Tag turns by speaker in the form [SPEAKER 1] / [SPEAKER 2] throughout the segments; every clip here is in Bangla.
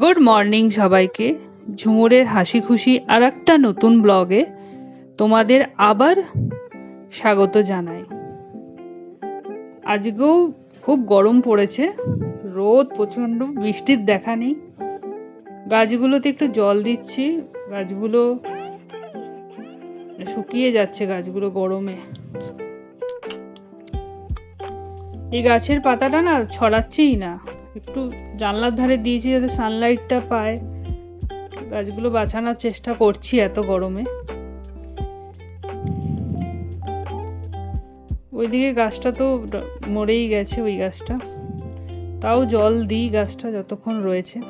[SPEAKER 1] গুড মর্নিং সবাইকে। ঝুমুরের হাসি খুশি আর একটা নতুন ব্লগে তোমাদের আবার স্বাগত জানাই। আজকেও খুব গরম পড়েছে, রোদ, প্রচণ্ড, বৃষ্টির দেখা নেই। গাছগুলোতে একটু জল দিচ্ছি, গাছগুলো শুকিয়ে যাচ্ছে গাছগুলো গরমে। এই গাছের পাতাটা না ছড়াচ্ছেই না। একটু জানলার ধারে দিয়েছি যাতে সানলাইটটা পায়। গাছগুলো বাঁচানোর চেষ্টা করছি এত গরমে। ওইদিকে গাছটা তো মরেই গেছে ওই গাছটা। তাও জল দিই গাছটা যতক্ষণ রয়েছে।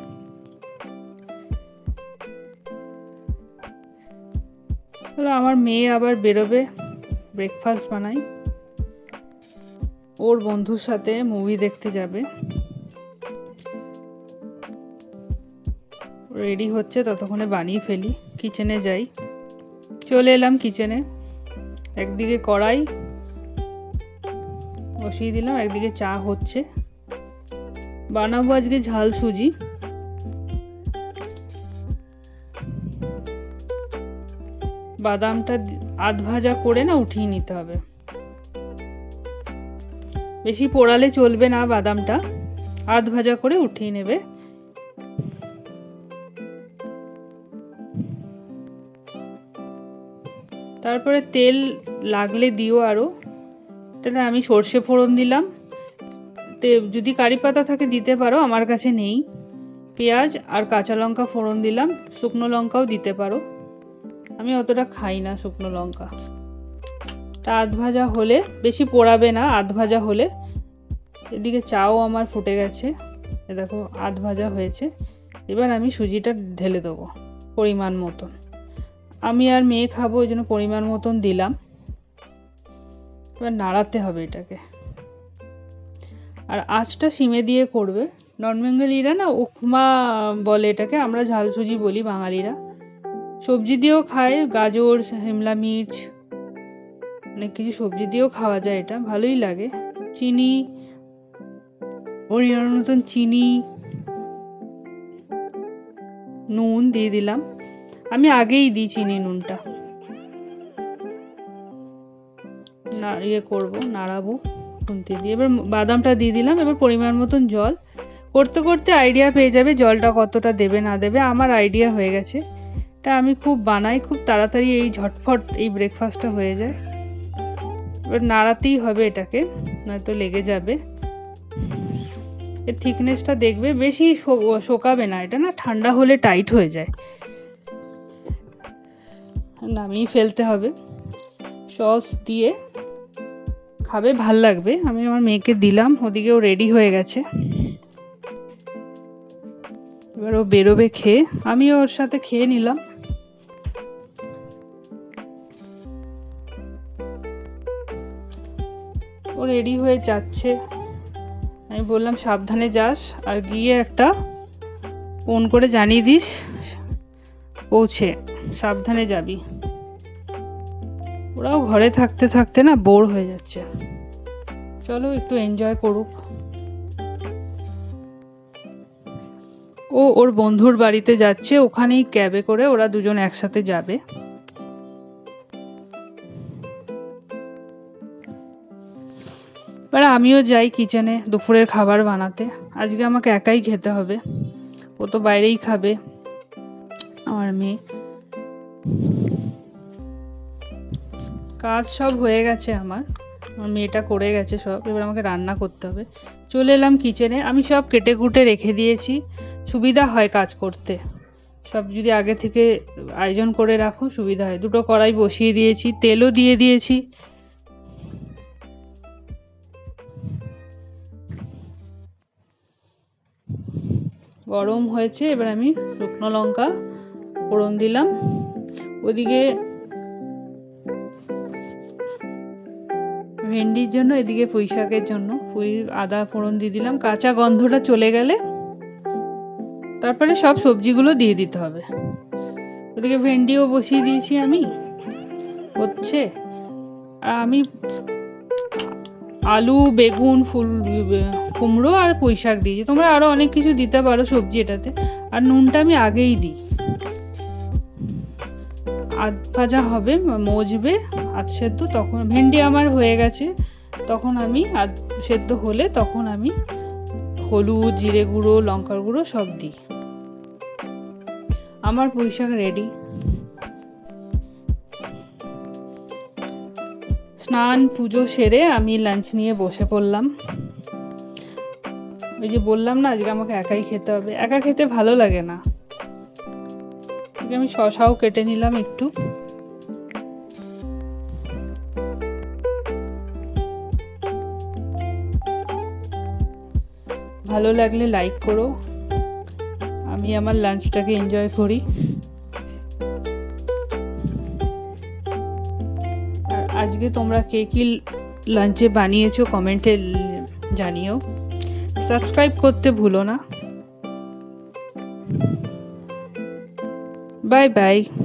[SPEAKER 1] আমার মেয়ে আবার বেরোবে ব্রেকফাস্ট বানাই। ওর বন্ধুর সাথে মুভি দেখতে যাবে। রেডি হচ্ছে, ততক্ষণে বানিয়ে ফেলি। কিচেনে যাই। চলে এলাম কিচেনে। একদিকে কড়াই বসিয়ে দিলাম, একদিকে চা হচ্ছে। বানাবো আজকে ঝাল সুজি। বাদামটা আধ ভাজা করে না উঠিয়ে নিতে হবে। বেশি পোড়ালে চলবে না বাদামটা। আধ ভাজা করে উঠিয়ে নেবে। তারপরে তেল লাগলে দিও আরও তাহলে আমি সর্ষে ফোড়ন দিলাম। তে, যদি কারি পাতা থাকে দিতে পারো, আমার কাছে নেই। পেঁয়াজ আর কাঁচা লঙ্কা ফোড়ন দিলাম, শুকনো লঙ্কাও দিতে পারো। আমি অতটা খাই না শুকনো লঙ্কা। তা আধ ভাজা হলে, বেশি পোড়াবে না, আধ ভাজা হলে। এদিকে চাও আমার ফুটে গেছে। দেখো, আধ ভাজা হয়েছে। এবার আমি সুজিটা ঢেলে দেবো, পরিমাণ মতন আমি আর মেয়ে খাব, ওই জন্য পরিমাণ মতন দিলাম। এবার নাড়াতে হবে এটাকে। আর আঁচটা সিমে দিয়ে করবে। নন বেঙ্গলিরা না উপমা বলে এটাকে, আমরা ঝাল সুজি বলি বাঙালিরা। সবজি দিয়েও খায়, গাজর শিমলা মির্চ, অনেক কিছু সবজি দিয়েও খাওয়া যায় এটা, ভালোই লাগে। চিনি পরিমাণ মতন চিনি, নুন দিয়ে দিলাম। আমি আগেই দিই চিনি নুনটা। না ইয়ে করব, নাড়াবো, খুন্তি দিয়ে। এবার বাদামটা দিয়ে দিলাম, এবার পরিমাণ মতন জল। করতে করতে আইডিয়া পেয়ে যাবে জলটা কতটা দেবে, না দেবে, আমার আইডিয়া হয়ে গেছে। এটা আমি খুব বানাই, খুব তাড়াতাড়ি এই ঝটফট এই ব্রেকফাস্টটা হয়ে যায়। এবার নাড়াতেই হবে এটাকে, নয়তো লেগে যাবে। এর থিকনেসটা দেখবে, বেশি শোকাবে না, এটা না ঠান্ডা হলে টাইট হয়ে যায়। নামিয়ে ফেলতে হবে। সস দিয়ে খাবে, ভালো লাগবে। আমি আমার মেয়েকে দিলাম ওদিকেও রেডি হয়ে গেছে। এবার ও বেরোবে খেয়ে। আমিও ওর সাথে খেয়ে নিলাম। ও রেডি হয়ে যাচ্ছে। আমি বললাম, সাবধানে যাস। আর গিয়ে একটা ফোন করে জানিয়ে দিস, পৌঁছে। সাবধানে যাবি। ওরাও ঘরে থাকতে থাকতে না বোর হয়ে যাচ্ছে। চলো একটু এনজয় করুক। ও ওর বন্ধুর বাড়িতে যাচ্ছে, ওখানেই ক্যাবে করে ওরা দুজন একসাথে যাবে। এবার আমিও যাই কিচেনে দুপুরের খাবার বানাতে। আজকে আমাকে একাই খেতে হবে। ও তো বাইরেই খাবে। আমার মেয়ে। কাজ সব হয়ে গেছে আমার। আমার মেয়েটা করে গেছে সব, এবার আমাকে রান্না করতে হবে। চলে এলাম কিচেনে আমি সব কেটে কুটে রেখে দিয়েছি। সুবিধা হয় কাজ করতে। সব যদি আগে থেকে আয়োজন করে রাখো, সুবিধা হয়। দুটো কড়াই বসিয়ে দিয়েছি, তেলও দিয়ে দিয়েছি। গরম হয়েছে, এবার আমি শুকনো লঙ্কা ফোড়ন দিলাম। ওদিকে ভেন্ডির জন্য, এদিকে পুঁই শাকের জন্য। পুঁই, আদা, ফোড়ন দিয়ে দিলাম। কাঁচা গন্ধটা চলে গেলে তারপরে সব সবজিগুলো দিয়ে দিতে হবে। ওদিকে ভেন্ডিও বসিয়ে দিয়েছি আমি। হচ্ছে, আমি আলু, বেগুন, ফুল, কুমড়ো আর পুঁই শাক দিয়েছি। তোমরা আরও অনেক কিছু দিতে পারো সবজি এটাতে। আর নুনটা আমি আগেই দিই। আধ ভাজা হবে, মজবে, আধ সেদ্ধ, তখন ভেন্ডি আমার হয়ে গেছে। তখন আমি আধ সেদ্ধ হলে তখন আমি হলুদ, জিরে গুঁড়ো, লঙ্কার গুঁড়ো সব দিই। আমার পুঁই শাক রেডি স্নান, পুজো সেরে আমি লাঞ্চ নিয়ে বসে পড়লাম। ওই যে বললাম না, আজকে আমাকে একাই খেতে হবে। একা খেতে ভালো লাগে না। আজকে আমি শশাও কেটে নিলাম একটু। ভালো লাগলে লাইক করো। আমি আমার লাঞ্চটাকে এনজয় করি। আর আজকে তোমরা কে কী লাঞ্চে বানিয়েছো কমেন্টে জানিও। সাবস্ক্রাইব করতে ভুলো না। Bye bye.